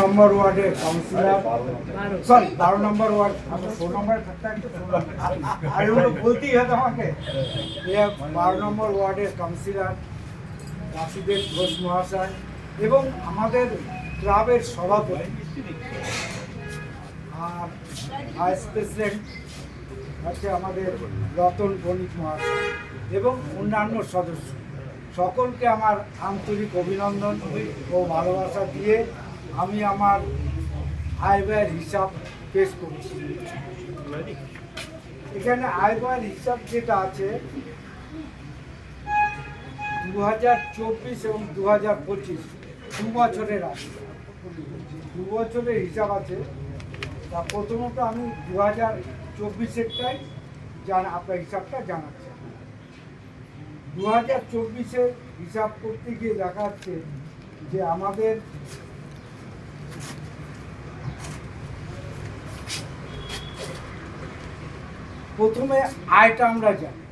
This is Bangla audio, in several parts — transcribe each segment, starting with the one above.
নম্বর ওয়ার্ডের কাউন্সিলর সরি বারো নম্বর ওয়ার্ড ফোন নম্বরে আর এগুলো বলতেই হতো আমাকে। বারো নম্বর ওয়ার্ডের কাউন্সিলর বাসুদেব ঘোষ মহাশয় এবং আমাদের ক্লাবের সভাপতি। আর ভাইস প্রেসিডেন্ট হচ্ছে আমাদের রতন বণিক মহাশয় এবং অন্যান্য সদস্য। সকলকে আমার আন্তরিক অভিনন্দন ও ভালোবাসা দিয়ে আমি আমার আয় ব্যয়ের হিসাব পেশ করছি। এখানে আয় ব্যয়ের হিসাব যেটা আছে দু হাজার চব্বিশ এবং দু হাজার পঁচিশ, দু বছরের আছে। দু বছরের হিসাব আছে। তা প্রথমত আমি দু হাজার চব্বিশেরটাই জানা, আপনার হিসাবটা জানাচ্ছি। দু হাজার চব্বিশে হিসাব করতে গিয়ে দেখা যাচ্ছে যে আমাদের প্রথমে আয়টা আমরা জানি।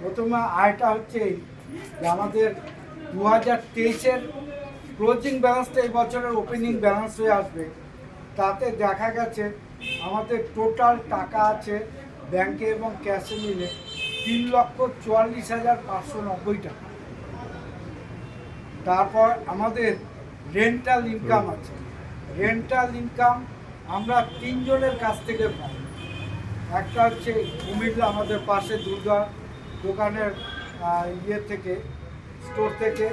প্রথমে আয়টা হচ্ছে আমাদের দু হাজার তেইশের ক্লোজিং ব্যালেন্সটা এই বছরের ওপেনিং ব্যালেন্স হয়ে আসবে। তাতে দেখা গেছে আমাদের টোটাল টাকা আছে ব্যাংকে এবং ক্যাশে মিলে তিন লক্ষ চুয়াল্লিশ হাজার পাঁচশো নব্বই টাকা। তারপর আমাদের রেন্টাল ইনকাম আছে। রেন্টাল ইনকাম আমরা তিনজনের কাছ থেকে পাই একটা হচ্ছে কুমিল্লা আমাদের পাশে দুর্গা দোকানের ইয়ে থেকে স্টোর থেকে,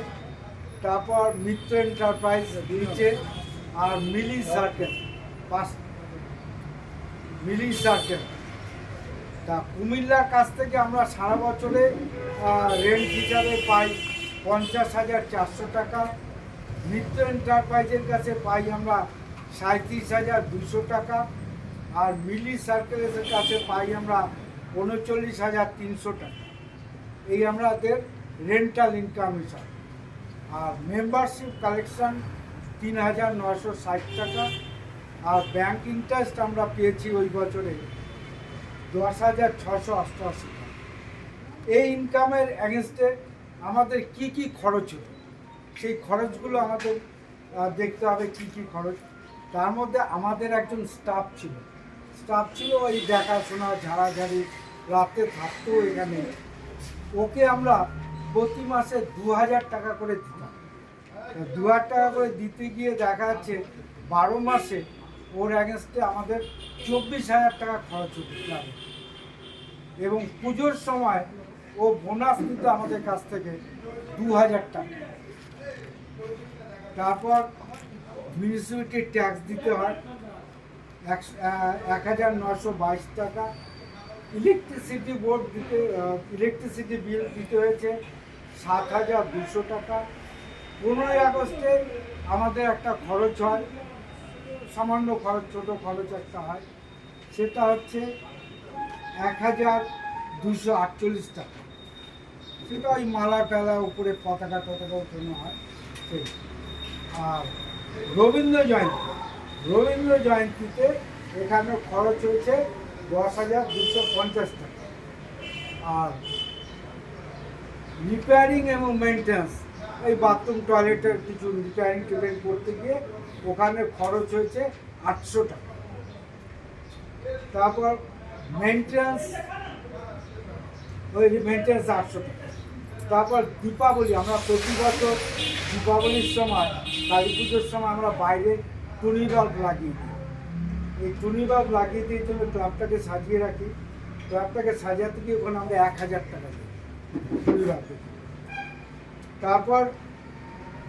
তারপর মিত্র এন্টারপ্রাইজ নিচে, আর মিলি সার্কেল পাশ, মিলি সার্কেল তা কুমিল্লার কাছ থেকে আমরা সারা বছরে রেন্ট হিসাবে পাই পঞ্চাশ হাজার চারশো টাকা। মিত্র এন্টারপ্রাইজের কাছে পাই আমরা সাঁত্রিশ হাজার দুশো টাকা। আর মিলি সার্কেলের কাছে পাই আমরা উনচল্লিশ হাজার তিনশো টাকা। এই আমাদের রেন্টাল ইনকাম হিসাব। আর মেম্বারশিপ কালেকশন তিন হাজার নশো ষাট টাকা। আর ব্যাংক ইন্টারেস্ট আমরা পেয়েছি ওই বছরে দশ হাজার ছশো অষ্টআশি টাকা। এই ইনকামের অ্যাগেনস্টে আমাদের কি কি খরচ হতো সেই খরচগুলো আমাদের দেখতে হবে কি কি খরচ। তার মধ্যে আমাদের একজন স্টাফ ছিল। স্টাফ ছিল, ওই দেখাশোনা, ঝাড়াঝাড়ি, রাতে থাকতো এখানে। ওকে আমরা প্রতি মাসে দু হাজার টাকা করে দিতাম। দু হাজার টাকা করে দিতে গিয়ে দেখা যাচ্ছে, বারো মাসে ওর অ্যাগেনস্টে আমাদের চব্বিশ হাজার টাকা খরচ হতো। ক্লাবে এবং পুজোর সময় ও বোনাস নিত আমাদের কাছ থেকে দু হাজার টাকা। তারপর মিউনিসিপ্যালিটি ট্যাক্স দিতে হয়। এক হাজার নশো বাইশ টাকা। ইলেকট্রিসিটি বোর্ড দিতে ইলেকট্রিসিটি বিল দিতে হয়েছে সাত হাজার দুশো টাকা। পনেরোই আগস্টে আমাদের একটা খরচ হয়, সামান্য খরচ, ছোটো খরচ একটা হয়। সেটা হচ্ছে এক হাজার দুশো আটচল্লিশ টাকা। সেটা ওই মালা টালা উপরে পতাকা টতাকা উঠানো হয়। সেই। আর রবীন্দ্র জয়ন্তী। রবীন্দ্র জয়ন্তীতে এখানে খরচ হয়েছে দশ হাজার দুশো পঞ্চাশ টাকা। আর রিপেয়ারিং এবং মেনটেন্স এই বাথরুম টয়লেটের কিছু রিপেয়ারিং টিপেয়ারিং করতে গিয়ে ওখানে খরচ হয়েছে আটশো টাকা। তারপর মেনটেন্স ওই মেনটেন্স আটশো টাকা। তারপর দীপাবলি, আমরা প্রতি বছর দীপাবলির সময় কালী পুজোর সময় আমরা বাইরে টুনি বাল্ব লাগিয়ে দিই। এই টুনি বাল্ব লাগিয়ে দিয়ে জন্য ক্লাবটাকে সাজিয়ে রাখি। ক্লাবটাকে সাজাতে গিয়ে ওখানে আমরা এক হাজার টাকা দিই টুনি বাল্বে তারপর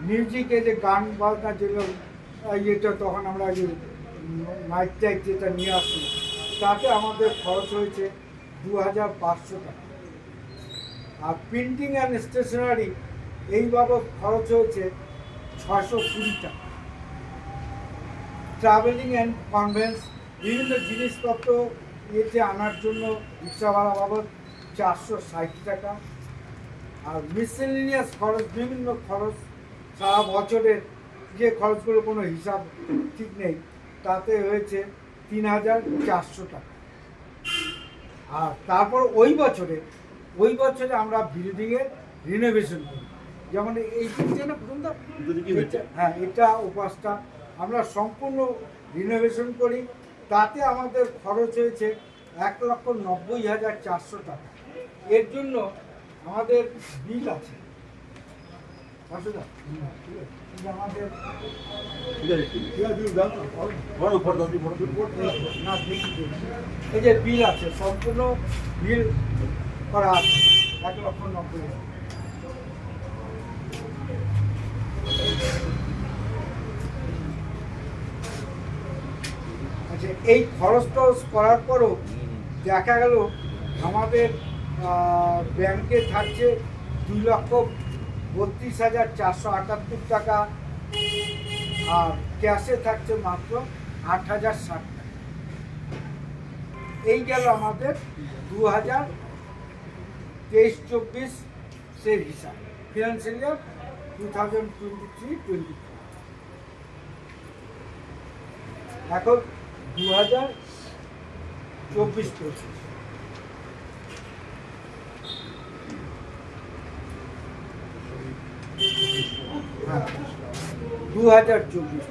মিউজিকে যে গান বাজনা যেগুলো ইয়েটা তখন আমরা যে মাইক টাইক যেটা নিয়ে আসি, তাতে আমাদের খরচ হয়েছে দু হাজার পাঁচশো টাকা। আর প্রিন্টিং অ্যান্ড স্টেশনারি এই বাবদ খরচ হয়েছে ছশো কুড়ি টাকা। ট্রাভেলিং অ্যান্ড কনভেন্স বিভিন্ন জিনিসপত্র ইয়েতে আনার জন্য রিক্সা ভাড়া বাবদ চারশো ষাট টাকা। আর মিসেলিনিয়াস খরচ বিভিন্ন খরচ সারা বছরের যে খরচগুলো কোনো হিসাব ঠিক নেই তাতে হয়েছে তিন হাজার চারশো টাকা। আর তারপর ওই বছরে ওই বছরে আমরা বিল্ডিংয়ের রিনোভেশন করি। যেমন এই যে না প্রথমটা দুটো কি হচ্ছে? এটা- হ্যাঁ এটা উপাসটা আমরা সম্পূর্ণ রিনোভেশন করি। তাতে আমাদের খরচ হয়েছে এক লক্ষ নব্বই হাজার চারশো টাকা। এর জন্য আমাদের বিল আছে। আমাদের। এই যে বিল আছে সম্পূর্ণ বিল করা আছে। এক লক্ষ নব্বই হাজার। এই খরচ টরচ করার পরও দেখা গেল আমাদের ব্যাংকে থাকছে দুই লক্ষ বত্রিশ হাজার চারশো আটাত্তর টাকা আর ক্যাশে থাকছে মাত্র আট হাজার ষাট টাকা। এই গেল আমাদের দু হাজার তেইশ চব্বিশ সে হিসাব। Financial year two thousand twenty three twenty এখন দু হাজার চব্বিশ পঁচিশ। হ্যাঁ দু হাজার চব্বিশ।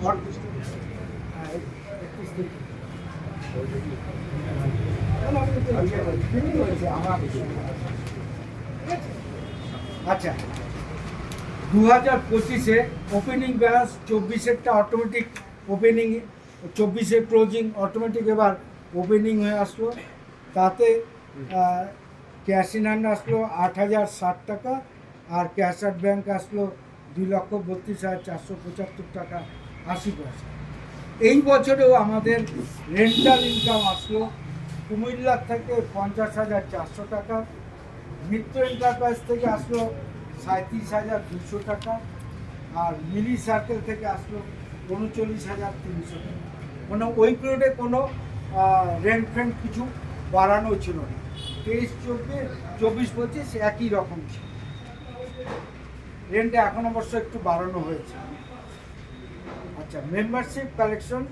হ্যাঁ একত্রিশ আচ্ছা। দু হাজার পঁচিশে ওপেনিং ব্যালেন্স চব্বিশেরটা অটোমেটিক ওপেনিং চব্বিশে ক্লোজিং অটোমেটিক এবার ওপেনিং হয়ে আসলো। তাতে ক্যাশ ইন হ্যান্ড আসলো আট হাজার ষাট টাকা আর ক্যাশ আউট ব্যাংক আসলো দুই লক্ষ বত্রিশ হাজার চারশো পঁচাত্তর টাকা আশি পয়সা। এই বছরেও আমাদের রেন্টাল ইনকাম আসলো কুমিল্লার থেকে পঞ্চাশ হাজার চারশো টাকা মিত্র এন্টারপ্রাইজ থেকে আসলো সাঁত্রিশ হাজার দুশো টাকা আর মিলি সার্কেল থেকে আসলো উনচল্লিশ হাজার তিনশো মানে ওই পিরিয়ডে কোনো রেন্ট ফ্রেন্ট কিছু বাড়ানো ছিল না। তেইশ, চব্বিশ চব্বিশ, পঁচিশ একই রকম ছিল। রেন্টে এখন অবশ্য একটু বাড়ানো হয়েছে। আচ্ছা মেম্বারশিপ কালেকশন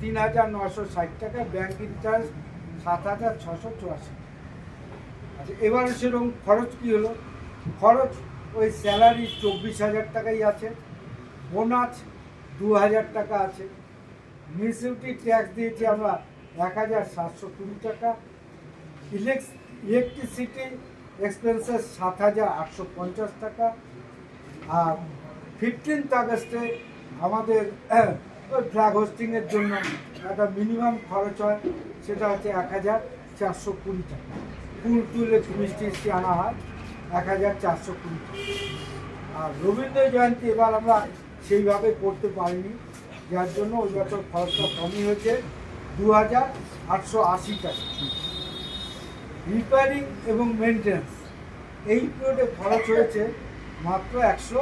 তিন হাজার নশো ষাট টাকা ব্যাংক ইন্টারেস্ট সাত হাজার ছশো চুয়াশি আচ্ছা এবারে সেরকম খরচ কী হলো? খরচ ওই স্যালারি চব্বিশ হাজার টাকাই আছে। বোনাস দু হাজার টাকা আছে। মিউনিসিপ্যালিটি ট্যাক্স দিয়েছি আমরা এক হাজার সাতশো কুড়ি টাকা। ইলেকট্রিসিটি এক্সপেন্সেস সাত হাজার আটশো পঞ্চাশ টাকা। আর ফিফটিন্থ আগস্টে আমাদের ফ্ল্যাগ হোস্টিংয়ের জন্য একটা মিনিমাম খরচ হয়, সেটা হচ্ছে এক হাজার চারশো কুড়ি টাকা। ফুল তুলে মিষ্টি মিষ্টি আনা হয় এক হাজার চারশো কুড়ি টাকা। আর রবীন্দ্র জয়ন্তী এবার আমরা সেইভাবে করতে পারিনি। যার জন্য ওই বছর খরচটা কমই হয়েছে দু হাজার আটশো আশি টাকা। রিপেয়ারিং এবং মেনটেন্স এই পিরিয়ডে খরচ হয়েছে মাত্র একশো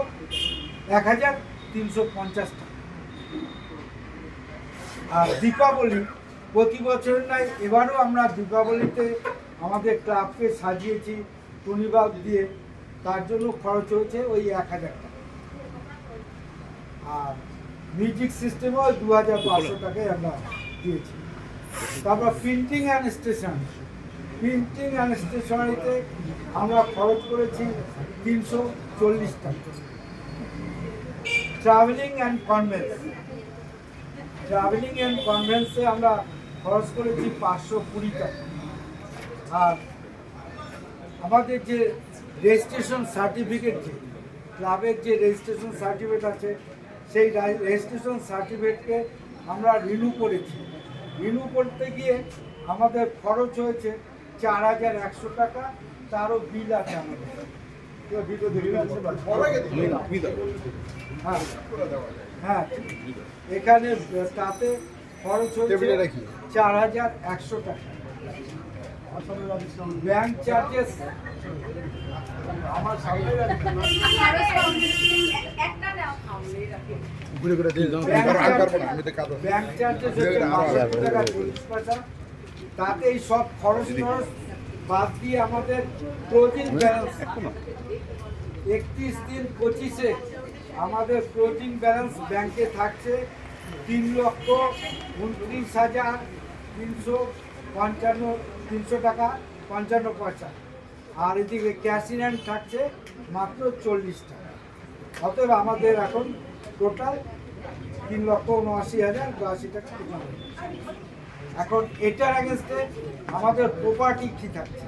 এক হাজার তিনশো পঞ্চাশ টাকা। আর দীপাবলি, প্রতি বছর নাই এবারও আমরা দীপাবলিতে আমাদের ক্লাবকে সাজিয়েছি টুনিবাগ দিয়ে। তার জন্য খরচ হয়েছে ওই এক হাজার টাকা। আর মিউজিক সিস্টেমও দু হাজার পাঁচশো টাকায় আমরা দিয়েছি। তারপর printing and station printing and স্টেশনারিতে আমরা খরচ করেছি তিনশো চল্লিশ টাকা। Travelling and conveyance travelling and কনভেন্সে আমরা খরচ করেছি পাঁচশো কুড়ি টাকা। আর আমাদের যে রেজিস্ট্রেশন সার্টিফিকেট যে, ক্লাবের যে রেজিস্ট্রেশন সার্টিফিকেট আছে সেই রেজিস্ট্রেশন সার্টিফিকেটকে আমরা রিনিউ করেছি। রিনিউ করতে গিয়ে আমাদের খরচ হয়েছে চার হাজার একশো টাকা তারও বিল আছে। আমাদের হ্যাঁ। হ্যাঁ। এখানে তাতে খরচ হচ্ছে রাখি। চার হাজার একশো টাকা। ব্যাংক চার্জেস আমার সামনে ঘুরে ঘুরে দিয়ে যাও। পারব না আমি তো কাঁদো ব্যাংক চার্জেস টাকা চল্লিশ পয়সা। তাতে এই সব খরচ টরচ বাদ দিয়ে আমাদের ক্লোজিং ব্যালেন্স একত্রিশ দিন পঁচিশে আমাদের ক্লোজিং ব্যালেন্স ব্যাংকে থাকছে তিন লক্ষ উনত্রিশ হাজার তিনশো পঞ্চান্ন তিনশো টাকা, পঞ্চান্ন পয়সা। আর এদিকে ক্যাশ ইন হ্যান্ড থাকছে মাত্র চল্লিশ টাকা। অতএব আমাদের এখন টোটাল তিন লক্ষ উনআশি হাজার বিরাশি টাকা এখন এটার অ্যাগেনস্টে আমাদের প্রপার্টি কি থাকছে?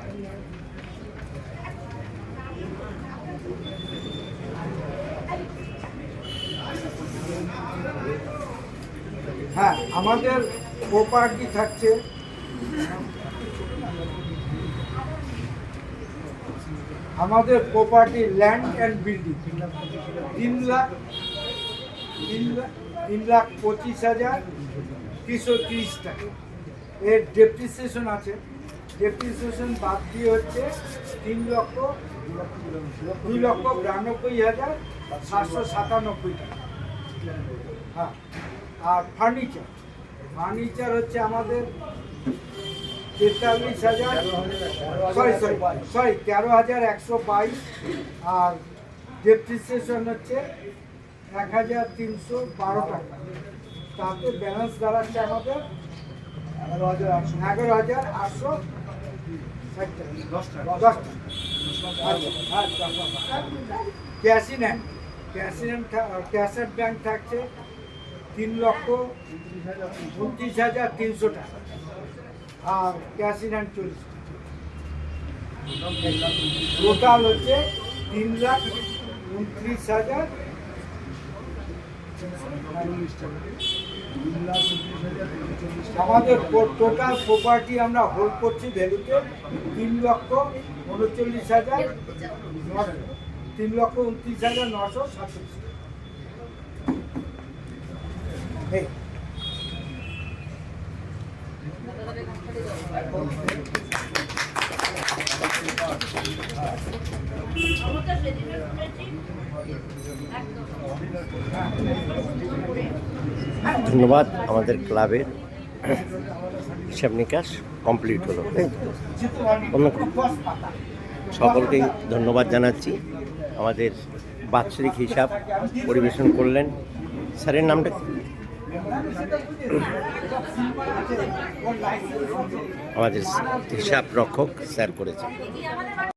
হ্যাঁ আমাদের প্রপার্টি থাকছে আমাদের প্রপার্টি ল্যান্ড অ্যান্ড বিল্ডিং তিন লাখ তিন লাখ তিন লাখ পঁচিশ হাজার তিনশো তিরিশ টাকা। এর ডেপ্রিসিয়েশন আছে। ডেপ্রিসিয়েশন বাদ দিয়ে হচ্ছে তিন লক্ষ, দুই লক্ষ বিরানব্বই হাজার সাতশো সাতানব্বই টাকা। হ্যাঁ আর ফার্নিচার ফার্নিচার হচ্ছে আমাদের তেতাল্লিশ হাজার সরি সরি সরি তেরো হাজার একশো বাইশ আর ডেপ্রিসিয়েশন হচ্ছে এক হাজার তিনশো বারো টাকা। তাতে ব্যালেন্স দাঁড়াচ্ছে আমাদের এগারো হাজার আটশো এগারো হাজার আটশো দশ টাকা। Cash in hand cash in ক্যাশের ব্যাংক থাকছে তিন লক্ষ উনত্রিশ হাজার তিনশো টাকা। আর হ্যান্ড চল্লিশ টোটাল হচ্ছে তিন লাখ উনত্রিশ হাজার আমাদের টোটাল প্রপার্টি আমরা হোল্ড করছি ভ্যালুতে তিন লক্ষ উনচল্লিশ হাজার তিন লক্ষ উনত্রিশ হাজার নশো সাতচল্লিশ। ধন্যবাদ, আমাদের ক্লাবের হিসাব নিকাশ কমপ্লিট হলো। সকলকেই ধন্যবাদ জানাচ্ছি। আমাদের বাৎসরিক হিসাব পরিবেশন করলেন। স্যারের নামটা? আমাদের হিসাব রক্ষক স্যার করেছেন।